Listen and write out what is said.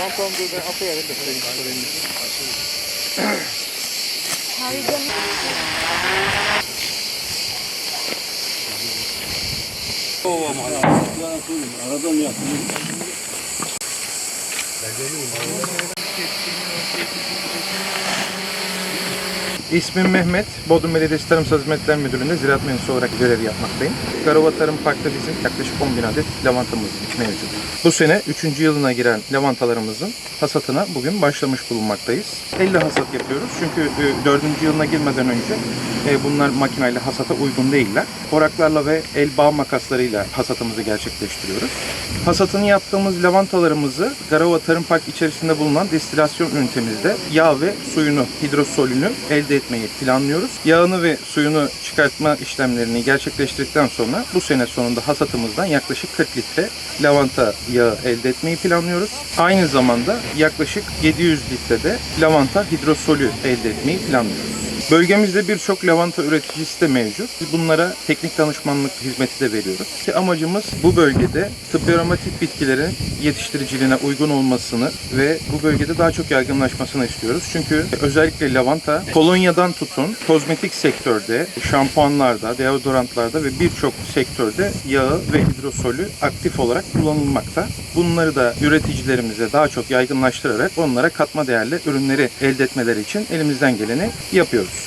Compound is an affair at the French foreign. Haridan. İsmim Mehmet. Bodrum Belediyesi Tarımsal Hizmetler Müdürlüğü'nde ziraat mühendisi olarak görev yapmaktayım. Garova Tarım Park'ta bizim yaklaşık 10 bin adet lavantamız mevcut. Bu sene 3. yılına giren lavantalarımızın hasatına bugün başlamış bulunmaktayız. 50 hasat yapıyoruz çünkü 4. yılına girmeden önce e, bunlar makineyle hasata uygun değiller. Oraklarla ve el bağ makaslarıyla hasatımızı gerçekleştiriyoruz. Hasatını yaptığımız lavantalarımızı Garova Tarım Park içerisinde bulunan destilasyon ünitemizde yağ ve suyunu, hidrosolünü elde etmeyi planlıyoruz. Yağını ve suyunu çıkartma işlemlerini gerçekleştirdikten sonra bu sene sonunda hasatımızdan yaklaşık 40 litre lavanta yağı elde etmeyi planlıyoruz. Aynı zamanda yaklaşık 700 litre de lavanta hidrosolü elde etmeyi planlıyoruz. Bölgemizde birçok lavanta üreticisi de mevcut. Biz Bunlara teknik danışmanlık hizmeti de veriyoruz. Ki amacımız bu bölgede tıbbi aromatik bitkilerin yetiştiriciliğine uygun olmasını ve bu bölgede daha çok yaygınlaşmasını istiyoruz. Çünkü özellikle lavanta kolonyadan tutun kozmetik sektörde, şampuanlarda, deodorantlarda ve birçok sektörde yağı ve hidrosolü aktif olarak kullanılmakta. Bunları da üreticilerimize daha çok yaygınlaştırarak onlara katma değerli ürünleri elde etmeleri için elimizden geleni yapıyoruz.